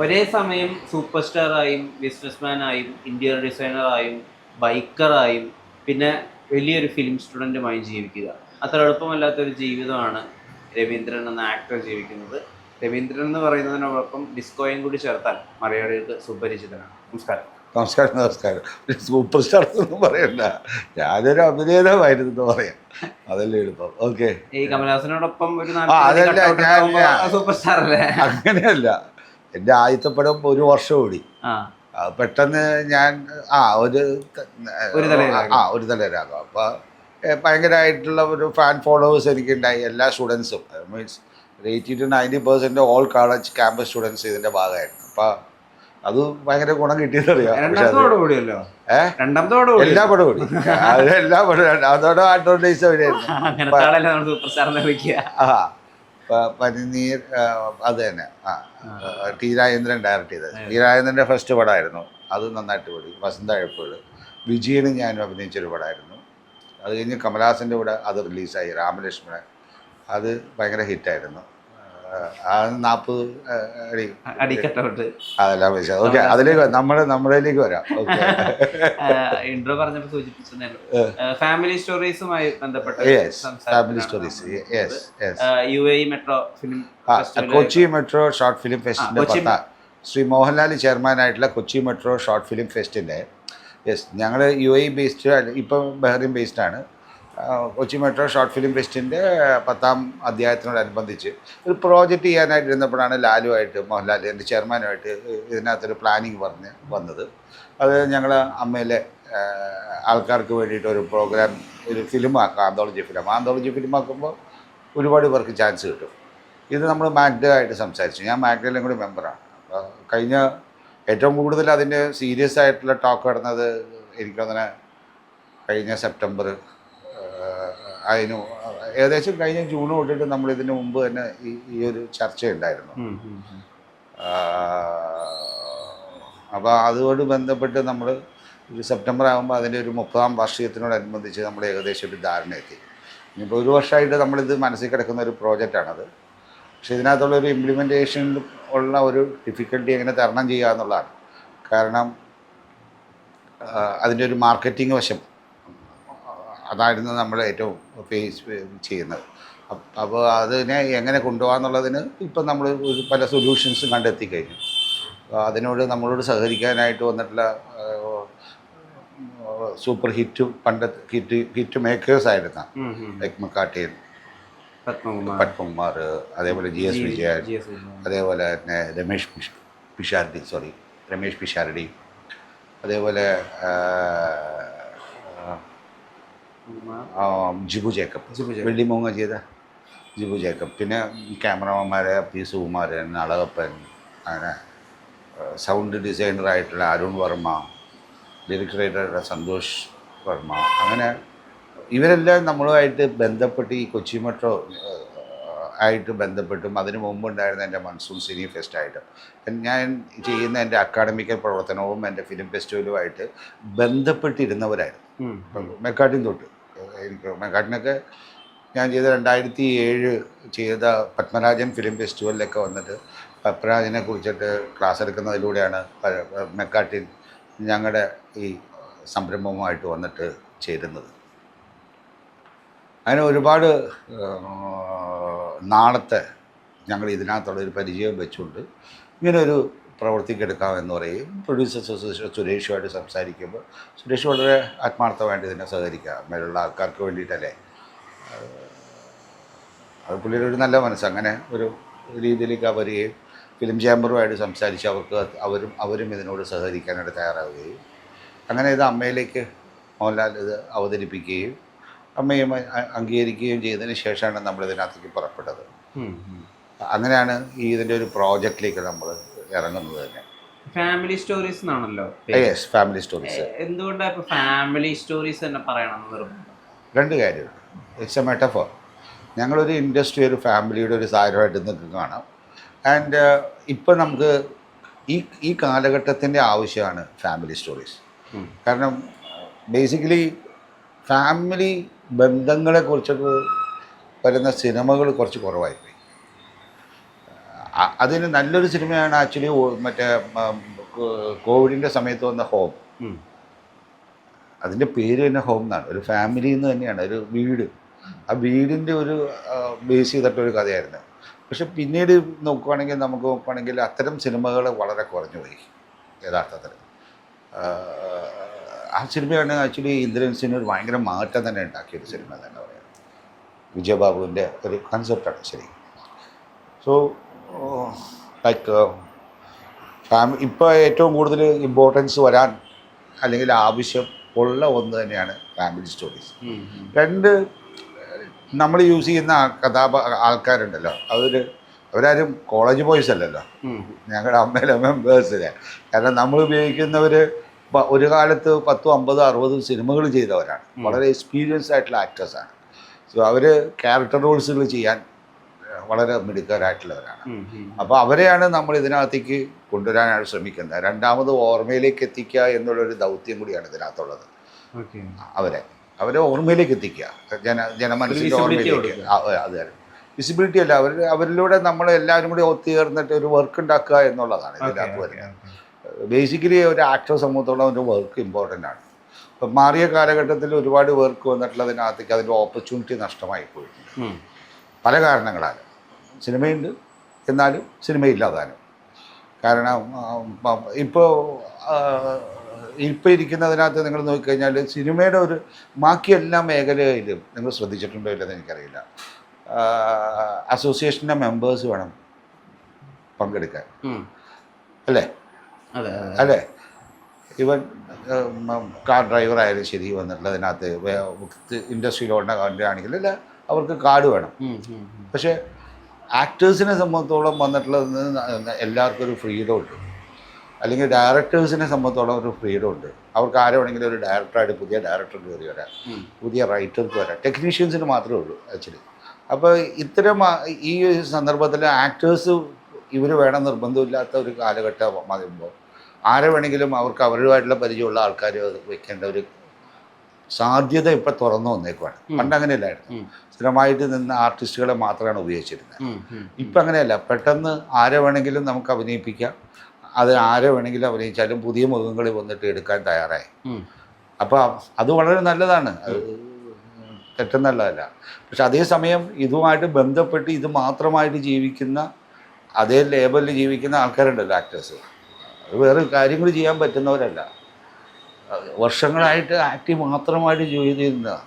ഒരേ സമയം super സ്റ്റാറായും ബിസിനസ്മാനായും interior ഡിസൈനറായും ബൈക്കറായും പിന്നെ വലിയൊരു ഫിലിം സ്റ്റുഡന്റുമായും ജീവിക്കുക. അത്ര എളുപ്പമല്ലാത്തൊരു ജീവിതമാണ് രവീന്ദ്രൻ എന്ന ആക്ടർ ജീവിക്കുന്നത്. രവീന്ദ്രൻ എന്ന് പറയുന്നതിനോടൊപ്പം ഡിസ്കോയും കൂടി ചേർത്താൽ മലയാളികൾക്ക് സുപരിചിതനാണ്. നമസ്കാരം. നമസ്കാരം നമസ്കാരം. സൂപ്പർ സ്റ്റാർ ഒന്നും പറയണ്ട. ഞാനൊരു അഭിനേതാവായിരുന്നു എന്ന് പറയാം. അതല്ലേ എളുപ്പം. ഓക്കെ. ഈ കമലഹാസനോടൊപ്പം ഒരു സൂപ്പർ സ്റ്റാർ അല്ലേ അങ്ങനെയല്ല. എന്റെ ആദ്യത്തെ പടം ഒരു വർഷം ഓടി പെട്ടെന്ന് ഞാൻ ആ ഒരു. ആ ഒരു തലരാഗം അപ്പോൾ ഭയങ്കരമായിട്ടുള്ള ഒരു ഫാൻ ഫോളോവേഴ്സ് എനിക്കുണ്ടായി എല്ലാ സ്റ്റുഡൻസും means eighty to ninety percent all college campus students ഇതിന്റെ ഭാഗമായിരുന്നു. അപ്പോൾ അത് ഭയങ്കര ഗുണം കിട്ടിയെന്നറിയാം. രണ്ടാമത്തോട് കൂടിയല്ലോ കൂടി എല്ലാ എല്ലാ പടവും അതോടെ അഡ്വർടൈസ് അവരായിരുന്നു ആ പനിനീർ അത് തന്നെ. ആ ടി രാജേന്ദ്രൻ ഡയറക്റ്റ് ചെയ്തത്. ടി രാജേന്ദ്രന്റെ ഫസ്റ്റ് പടമായിരുന്നു അത് നന്നായിട്ട് പോയി വസന്ത എഴുപ്പുകൾ വിജയനും ഞാനും അഭിനയിച്ചൊരു പടമായിരുന്നു അത് കഴിഞ്ഞ് കമലഹാസന്റെ കൂടെ അത് റിലീസായി രാമലക്ഷ്മണൻ. അത് ഭയങ്കര ഹിറ്റായിരുന്നു നാൽപ്പത് അടി. അതെല്ലാം ഓക്കെ അതിലേക്ക്. നമ്മുടെ നമ്മുടെയിലേക്ക് വരാം. ഇൻട്രോ പറഞ്ഞപ്പോൾ സൂചിപ്പിച്ചതേ ഫാമിലി സ്റ്റോറീസുമായി ബന്ധപ്പെട്ട family stories yes yes U A metro film Kochi metro short film ഫെസ്റ്റിന്റെ പത്താം. ശ്രീ മോഹൻലാൽ ചെയർമാൻ ആയിട്ടുള്ള കൊച്ചി മെട്രോ ഷോർട്ട് ഫിലിം ഫെസ്റ്റിന്റെ. യെസ് ഞങ്ങൾ യു എ ബേസ്ഡ് ഇപ്പം ബഹ്റിൻ ബേസ്ഡ് ആണ്. കൊച്ചി മെട്രോ ഷോർട്ട് ഫിലിം ഫെസ്റ്റിന്റെ പത്താം അധ്യായത്തിനോടനുബന്ധിച്ച് ഒരു പ്രോജക്റ്റ് ചെയ്യാനായിട്ട് ഇരുന്നപ്പോഴാണ് ലാലുമായിട്ട് മോഹൻലാൽ എന്റെ ചെയർമാനുമായിട്ട് ഇതിനകത്തൊരു പ്ലാനിങ് പറഞ്ഞ് വന്നത്. അത് ഞങ്ങൾ അമ്മയിലെ ആൾക്കാർക്ക് വേണ്ടിയിട്ട് ഒരു പ്രോഗ്രാം ഒരു ഫിലിമാക്കാം ആന്തോളജി ഫിലിം ആന്തോളജി ഫിലിമാക്കുമ്പോൾ ഒരുപാട് പേർക്ക് ചാൻസ് കിട്ടും. ഇത് നമ്മൾ മാഗ്ഡയായിട്ട് സംസാരിച്ചു. ഞാൻ മാഗ്ഡയിലും കൂടി മെമ്പറാണ് അപ്പോൾ കഴിഞ്ഞ ഏറ്റവും കൂടുതൽ അതിന്റെ സീരിയസ് ആയിട്ടുള്ള ടോക്ക് നടന്നത് എനിക്ക് തോന്നുന്ന കഴിഞ്ഞ സെപ്റ്റംബർ അതിന് ഏകദേശം കഴിഞ്ഞ ജൂൺ തൊട്ടിട്ട് നമ്മൾ ഇതിന് മുമ്പ് തന്നെ ഈ ഈ ഒരു ചർച്ച ഉണ്ടായിരുന്നു അപ്പോൾ അതോട് ബന്ധപ്പെട്ട് നമ്മൾ ഒരു സെപ്റ്റംബർ ആകുമ്പോൾ അതിന്റെ ഒരു മുപ്പതാം വാർഷികത്തിനോടനുബന്ധിച്ച് നമ്മൾ ഏകദേശം ഒരു ധാരണ എത്തി. ഇനിയിപ്പോൾ ഒരു വർഷമായിട്ട് നമ്മളിത് മനസ്സിൽ കിടക്കുന്ന ഒരു പ്രോജക്റ്റാണത്. പക്ഷെ ഇതിനകത്തുള്ള ഒരു ഇംപ്ലിമെന്റേഷനിൽ ഉള്ള ഒരു ഡിഫിക്കൽട്ടി എങ്ങനെ തരണം ചെയ്യുക എന്നുള്ളതാണ് കാരണം അതിന്റെ ഒരു മാർക്കറ്റിംഗ് വശം അതായിരുന്നു നമ്മൾ ഏറ്റവും ഫേസ് ചെയ്യുന്നത്. അപ്പോൾ അതിനെ എങ്ങനെ കൊണ്ടുപോകാന്നുള്ളതിന് ഇപ്പം നമ്മൾ പല സൊല്യൂഷൻസും കണ്ടെത്തി കഴിഞ്ഞു അതിനോട് നമ്മളോട് സഹകരിക്കാനായിട്ട് വന്നിട്ടുള്ള സൂപ്പർ ഹിറ്റ് പണ്ടത്തെ ഹിറ്റ് ഹിറ്റ് മേക്കേഴ്സ് ആയിരുന്ന എക്മക്കാട്ടിയൻ പത്മകുമാർ. അതേപോലെ ജി എസ് വിജയൻ. അതേപോലെ തന്നെ രമേഷ് പിഷ് പിഷാരടി സോറി രമേഷ് പിഷാരടി അതേപോലെ ജിബു ജേക്കബ്. വെള്ളിമൂങ്ങ ചെയ്ത ജിബു ജേക്കബ്. പിന്നെ ക്യാമറമാന്മാരെ പി സുകുമാരൻ അളകപ്പൻ അങ്ങനെ സൗണ്ട് ഡിസൈനറായിട്ടുള്ള അരുൺ വർമ്മ ലിറിക് റൈറ്ററായിട്ടുള്ള സന്തോഷ് വർമ്മ അങ്ങനെ ഇവരെല്ലാം നമ്മളുമായിട്ട് ബന്ധപ്പെട്ട് ഈ കൊച്ചി മെട്രോ ആയിട്ട് ബന്ധപ്പെട്ടും അതിന് മുമ്പുണ്ടായിരുന്ന എന്റെ മൺസൂൺ സിനി ഫെസ്റ്റായിട്ടും ഞാൻ ചെയ്യുന്ന എന്റെ അക്കാഡമിക്കൽ പ്രവർത്തനവും എന്റെ ഫിലിം ഫെസ്റ്റിവലുമായിട്ട് ബന്ധപ്പെട്ടിരുന്നവരായിരുന്നു. മെക്കാട്ടിൻ തൊട്ട്. മെക്കാട്ടിനൊക്കെ ഞാൻ ചെയ്ത രണ്ടായിരത്തി ഏഴ് ചെയ്ത പത്മരാജൻ ഫിലിം ഫെസ്റ്റിവലിലൊക്കെ വന്നിട്ട് പത്മരാജനെ കുറിച്ചിട്ട് ക്ലാസ് എടുക്കുന്നതിലൂടെയാണ് മെക്കാട്ടിൻ ഞങ്ങളുടെ ഈ സംരംഭവുമായിട്ട് വന്നിട്ട് ചേരുന്നത്. അങ്ങനെ ഒരുപാട് നാളത്തെ ഞങ്ങൾ ഇതിനകത്തുള്ള ഒരു പരിചയം വെച്ചുകൊണ്ട് ഇങ്ങനെ ഒരു പ്രവർത്തിക്കെടുക്കാമെന്ന് പറയും പ്രൊഡ്യൂസേഴ്സ് അസോസിയേഷൻ സുരേഷുമായിട്ട് സംസാരിക്കുമ്പോൾ സുരേഷ് വളരെ ആത്മാർത്ഥമായിട്ട് ഇതിനെ സഹകരിക്കാം. മേലുള്ള ആൾക്കാർക്ക് വേണ്ടിയിട്ടല്ലേ? അത് പുള്ളിയുടെ ഒരു നല്ല മനസ്സ്. അങ്ങനെ ഒരു രീതിയിലേക്ക് വരികയും ഫിലിം ചേംബറുമായിട്ട് സംസാരിച്ച് അവർക്ക് അവരും അവരും ഇതിനോട് സഹകരിക്കാനായിട്ട് തയ്യാറാവുകയും അങ്ങനെ ഇത് അമ്മയിലേക്ക് മോഹൻലാൽ ഇത് അവതരിപ്പിക്കുകയും അമ്മയും അംഗീകരിക്കുകയും ചെയ്തതിന് ശേഷമാണ് നമ്മൾ ഇതിനകത്തേക്ക് പുറപ്പെട്ടത്. അങ്ങനെയാണ് ഈ ഇതിന്റെ ഒരു പ്രോജക്റ്റിലേക്ക് നമ്മൾ ഇറങ്ങുന്നത് തന്നെ. ഫാമിലി സ്റ്റോറീസ് എന്നാണല്ലോ യെസ് ഫാമിലി സ്റ്റോറീസ് എന്തുകൊണ്ടാണ് ഇപ്പോൾ ഫാമിലി സ്റ്റോറീസ് തന്നെ പറയണം രണ്ട് കാര്യമുണ്ട്. ഇറ്റ്സ് എ മെറ്റഫോർ ഞങ്ങളൊരു ഇൻഡസ്ട്രി ഒരു ഫാമിലിയുടെ ഒരു സാരമായിട്ട് കാണാം. ആൻഡ് ഇപ്പം നമുക്ക് ഈ ഈ കാലഘട്ടത്തിന്റെ ആവശ്യമാണ് ഫാമിലി സ്റ്റോറീസ് കാരണം ബേസിക്കലി ഫാമിലി ബന്ധങ്ങളെക്കുറിച്ചൊക്കെ വരുന്ന സിനിമകൾ കുറച്ച് കുറവായിപ്പോയി അ- അതിന് നല്ലൊരു സിനിമയാണ് ആക്ച്വലി മറ്റേ കോവിഡിന്റെ കോവിഡിന്റെ സമയത്ത് വന്ന ഹോം. അതിന്റെ പേര് തന്നെ ഹോം എന്നാണ്. ഒരു ഫാമിലി എന്ന് തന്നെയാണ്. ഒരു വീട്. ആ വീടിന്റെ ഒരു ബേസ് ചെയ്തിട്ടൊരു കഥയായിരുന്നു. പക്ഷെ പിന്നീട് നോക്കുവാണെങ്കിൽ നമുക്ക് നോക്കുവാണെങ്കിൽ അത്തരം സിനിമകൾ വളരെ കുറഞ്ഞു പോയി. യഥാർത്ഥത്തിൽ. ആ, ആ സിനിമയാണ് ആക്ച്വലി ഇന്ദ്രൻസിന് ഒരു ഭയങ്കര മാറ്റം തന്നെ ഉണ്ടാക്കിയൊരു സിനിമ തന്നെ പറയാം. വിജയബാബുവിന്റെ ഒരു കൺസെപ്റ്റാണ് ശരി. സോ ലൈക്ക് ഫാമി ഇപ്പോൾ ഏറ്റവും കൂടുതൽ ഇമ്പോർട്ടൻസ് വരാൻ അല്ലെങ്കിൽ ആവശ്യം ഉള്ള ഒന്ന് തന്നെയാണ് ഫാമിലി സ്റ്റോറീസ്. രണ്ട് നമ്മൾ യൂസ് ചെയ്യുന്ന കഥാപ ആൾക്കാരുണ്ടല്ലോ. അവർ അവരാരും കോളേജ് ബോയ്സ് അല്ലല്ലോ. ഞങ്ങളുടെ അമ്മയിലെ മെമ്പേഴ്സിലെ കാരണം നമ്മൾ ഉപയോഗിക്കുന്നവർ ഒരു കാലത്ത് പത്തും അമ്പതും അറുപതും സിനിമകൾ ചെയ്തവരാണ്. വളരെ എക്സ്പീരിയൻസ് ആയിട്ടുള്ള ആക്ടേഴ്സാണ് സോ അവർ ക്യാരക്ടർ റോൾസുകൾ ചെയ്യാൻ വളരെ മിടുക്കരായിട്ടുള്ളവരാണ്. അപ്പോൾ അവരെയാണ് നമ്മൾ ഇതിനകത്തേക്ക് കൊണ്ടുവരാനാണ് ശ്രമിക്കുന്നത്. രണ്ടാമത് ഓർമ്മയിലേക്ക് എത്തിക്കുക എന്നുള്ളൊരു ദൗത്യം കൂടിയാണ് ഇതിനകത്തുള്ളത്. അവരെ. അവരെ ഓർമ്മയിലേക്ക് എത്തിക്കുക. ജന ജനമനസ്സിന്റെ ഓർമ്മയിലേക്ക് അതെ വിസിബിലിറ്റി അല്ല. അവർ അവരിലൂടെ നമ്മൾ എല്ലാവരും കൂടി ഒത്തുചേർന്നിട്ട് ഒരു വർക്ക് ഉണ്ടാക്കുക എന്നുള്ളതാണ് ഇതിനകത്ത് വരുന്നത്. ബേസിക്കലി ഒരു ആക്ടർ സംബന്ധിച്ചോളം ഒരു വർക്ക് ഇമ്പോർട്ടന്റ് ആണ്. ഇപ്പം മാറിയ കാലഘട്ടത്തിൽ ഒരുപാട് വർക്ക് വന്നിട്ടുള്ളതിനകത്തേക്ക് അതിന്റെ ഓപ്പർച്യൂണിറ്റി നഷ്ടമായി പോയിട്ടുണ്ട് പല കാരണങ്ങളാൽ. സിനിമയുണ്ട്. എന്നാലും സിനിമയില്ലാതാനും കാരണം ഇപ്പോൾ ഇപ്പോൾ ഇരിക്കുന്നതിനകത്ത് നിങ്ങൾ നോക്കിക്കഴിഞ്ഞാൽ സിനിമയുടെ ഒരു ബാക്കി എല്ലാ മേഖലയിലും നിങ്ങൾ ശ്രദ്ധിച്ചിട്ടുണ്ടോ ഇല്ലെന്ന് എനിക്കറിയില്ല. അസോസിയേഷന്റെ മെമ്പേഴ്സ് വേണം പങ്കെടുക്കാൻ. അല്ലേ. അല്ലേ? ഇവൻ കാർ ഡ്രൈവർ ആയാലും ശരി വന്നിട്ടുള്ളതിനകത്ത് ഇൻഡസ്ട്രിയിൽ ഓടുന്ന ആണെങ്കിൽ അല്ല അവർക്ക് കാർഡ് വേണം. പക്ഷേ ആക്ടേഴ്സിനെ സംബന്ധിച്ചോളം വന്നിട്ടുള്ളത് എല്ലാവർക്കും ഒരു ഫ്രീഡം ഉണ്ട്. അല്ലെങ്കിൽ ഡയറക്ടേഴ്സിനെ സംബന്ധിച്ചോളം ഒരു ഫ്രീഡം ഉണ്ട്. അവർക്ക് ആരെ വേണമെങ്കിലും ഒരു ഡയറക്ടറായിട്ട് പുതിയ ഡയറക്ടർ കയറി വരാം. പുതിയ റൈറ്റർക്ക് വരാം. ടെക്നീഷ്യൻസിന് മാത്രമേ ഉള്ളൂ ആക്ച്വലി അപ്പോൾ ഇത്തരം ഈ സന്ദർഭത്തിൽ ആക്ടേഴ്സ് ഇവർ വേണം നിർബന്ധമില്ലാത്ത ഒരു കാലഘട്ടം വരുമ്പോൾ ആരെ വേണമെങ്കിലും അവർക്ക് അവരുമായിട്ടുള്ള പരിചയമുള്ള ആൾക്കാർ വെക്കേണ്ട ഒരു സാധ്യത ഇപ്പം തുറന്നു വന്നേക്കുവാണ്. പണ്ട് അങ്ങനെയല്ലായിരുന്നു. സ്ഥിരമായിട്ട് നിന്ന ആർട്ടിസ്റ്റുകളെ മാത്രമാണ് ഉപയോഗിച്ചിരുന്നത്. ഇപ്പൊ അങ്ങനെയല്ല. പെട്ടെന്ന് ആരെ വേണമെങ്കിലും നമുക്ക് അഭിനയിപ്പിക്കാം. അത് ആരെ വേണമെങ്കിലും അഭിനയിച്ചാലും പുതിയ മുഖങ്ങളിൽ വന്നിട്ട് എടുക്കാൻ തയ്യാറായി. അപ്പൊ അപ്പോൾ അത് വളരെ നല്ലതാണ്. അത് തെറ്റെന്നുള്ളതല്ല പക്ഷെ അതേസമയം ഇതുമായിട്ട് ബന്ധപ്പെട്ട് ഇത് മാത്രമായിട്ട് ജീവിക്കുന്ന അതേ ലേബലിൽ ജീവിക്കുന്ന ആൾക്കാരുണ്ടല്ലോ ആക്ടേഴ്സ്. അത് വേറെ കാര്യങ്ങൾ ചെയ്യാൻ പറ്റുന്നവരല്ല. വർഷങ്ങളായിട്ട് ആക്ടി മാത്രമായിട്ട് ജോലി ചെയ്യുന്നതാണ്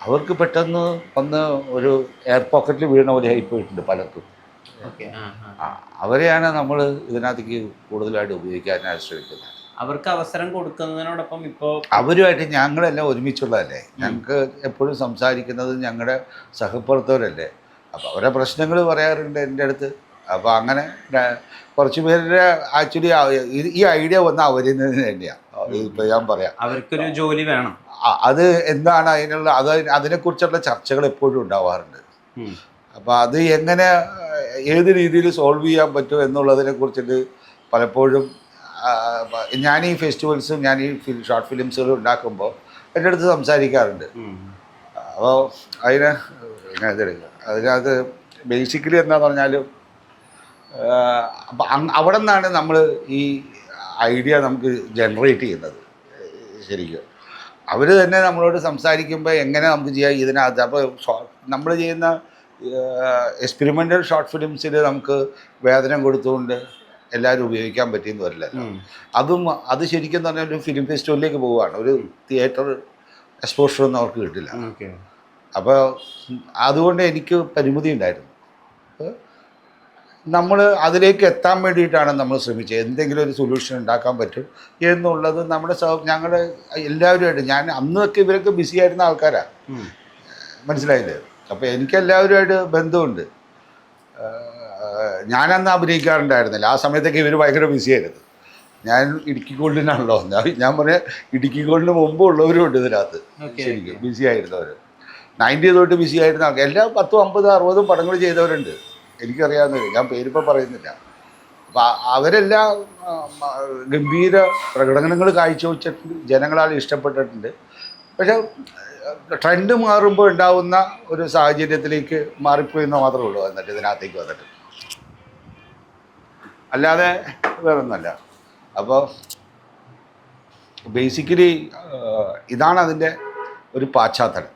അവർക്ക് പെട്ടെന്ന് വന്ന് ഒരു എയർ പോക്കറ്റിൽ വീണ പോലെ ആയിപ്പോയിട്ടുണ്ട് പലർക്കും. അവരെയാണ് നമ്മൾ ഇതിനകത്തേക്ക് കൂടുതലായിട്ട് ഉപയോഗിക്കാനായിട്ട് ശ്രമിക്കുന്നത് അവർക്ക് അവസരം കൊടുക്കുന്നതിനോടൊപ്പം ഇപ്പോൾ അവരുമായിട്ട് ഞങ്ങളെല്ലാം ഒരുമിച്ചുള്ളതല്ലേ? ഞങ്ങൾക്ക് എപ്പോഴും സംസാരിക്കുന്നത് ഞങ്ങളുടെ സഹപ്രവർത്തകരല്ലേ? അപ്പോൾ അവരെ പ്രശ്നങ്ങൾ പറയാറുണ്ട് എന്റെ അടുത്ത്. അപ്പോൾ അങ്ങനെ കുറച്ച് പേരുടെ ആക്ച്വലി ഈ ഐഡിയ വന്ന അവരിൽ നിന്ന് തന്നെയാണ് ഇപ്പോൾ ഞാൻ പറയാം. അവർക്കൊരു ജോലി വേണം. അത് എന്താണ് അതിനുള്ള അത് അതിനെക്കുറിച്ചുള്ള ചർച്ചകൾ എപ്പോഴും ഉണ്ടാവാറുണ്ട്. അപ്പൊ അത് എങ്ങനെ ഏത് രീതിയിൽ സോൾവ് ചെയ്യാൻ പറ്റും എന്നുള്ളതിനെ കുറിച്ചിട്ട് പലപ്പോഴും ഞാൻ ഈ ഫെസ്റ്റിവൽസും ഞാൻ ഈ ഷോർട്ട് ഫിലിംസുകളും ഉണ്ടാക്കുമ്പോൾ എന്റെ അടുത്ത് സംസാരിക്കാറുണ്ട്. അപ്പോൾ അതിന് അതിനകത്ത് ബേസിക്കലി എന്താന്ന് പറഞ്ഞാലും അപ്പം അവിടെ നിന്നാണ് നമ്മൾ ഈ ഐഡിയ നമുക്ക് ജനറേറ്റ് ചെയ്യുന്നത്. ശരിക്കും. അവർ തന്നെ നമ്മളോട് സംസാരിക്കുമ്പോൾ എങ്ങനെ നമുക്ക് ചെയ്യാം ഇതിനകത്ത്? അപ്പോൾ നമ്മൾ ചെയ്യുന്ന എക്സ്പെരിമെന്റൽ ഷോർട്ട് ഫിലിംസിൽ നമുക്ക് വേതനം കൊടുത്തുകൊണ്ട് എല്ലാവരും ഉപയോഗിക്കാൻ പറ്റിയെന്ന് വരില്ല അതും അത് ശരിക്കും പറഞ്ഞാൽ ഒരു ഫിലിം ഫെസ്റ്റിവലിലേക്ക് പോവുകയാണ്. ഒരു തിയേറ്റർ എക്സ്പോഷർ ഒന്നും അവർക്ക് കിട്ടില്ല. അപ്പോൾ അതുകൊണ്ട് എനിക്ക് പരിമിതി ഉണ്ടായിരുന്നു നമ്മൾ അതിലേക്ക് എത്താൻ വേണ്ടിയിട്ടാണ് നമ്മൾ ശ്രമിച്ചത്. എന്തെങ്കിലും ഒരു സൊല്യൂഷൻ ഉണ്ടാക്കാൻ പറ്റും എന്നുള്ളത് നമ്മുടെ ഞങ്ങളുടെ എല്ലാവരുമായിട്ട് ഞാൻ അന്നൊക്കെ ഇവരൊക്കെ ബിസി ആയിരുന്ന ആൾക്കാരാണ്. മനസ്സിലായില്ലേ? അപ്പോൾ എനിക്ക് എല്ലാവരുമായിട്ട് ബന്ധമുണ്ട് ഞാനന്ന് അഭിനയിക്കാറുണ്ടായിരുന്നില്ല. ആ സമയത്തൊക്കെ ഇവർ ഭയങ്കര ബിസിയായിരുന്നു ഞാൻ ഇടുക്കി ഗോൾഡിനാണല്ലോ ഞാൻ- പറഞ്ഞ ഇടുക്കി ഗോൾഡിന് മുമ്പ് ഉള്ളവരും ഉണ്ട് ഇതിനകത്ത്. ശരിക്കും. ബിസി ആയിരുന്നവർ നയന്റി തൊട്ട് ബിസി ആയിരുന്ന എല്ലാ പത്തും അമ്പതും അറുപതും പടങ്ങൾ ചെയ്തവരുണ്ട്. എനിക്കറിയാവുന്നവർ ഞാൻ പേരിപ്പോൾ പറയുന്നില്ല. അപ്പം അവരെല്ലാം ഗംഭീര പ്രകടനങ്ങൾ കാഴ്ചവെച്ചിട്ടുണ്ട് ജനങ്ങളാൽ ഇഷ്ടപ്പെട്ടിട്ടുണ്ട്. പക്ഷെ ട്രെൻഡ് മാറുമ്പോൾ ഉണ്ടാവുന്ന ഒരു സാഹചര്യത്തിലേക്ക് മാറിപ്പോയി എന്ന് മാത്രമേ ഉള്ളൂ എന്നിട്ട് ഇതിനകത്തേക്ക് വന്നിട്ട്. അല്ലാതെ വേറൊന്നുമല്ല. അപ്പോൾ ബേസിക്കലി ഇതാണ് അതിന്റെ ഒരു പാശ്ചാത്തലം.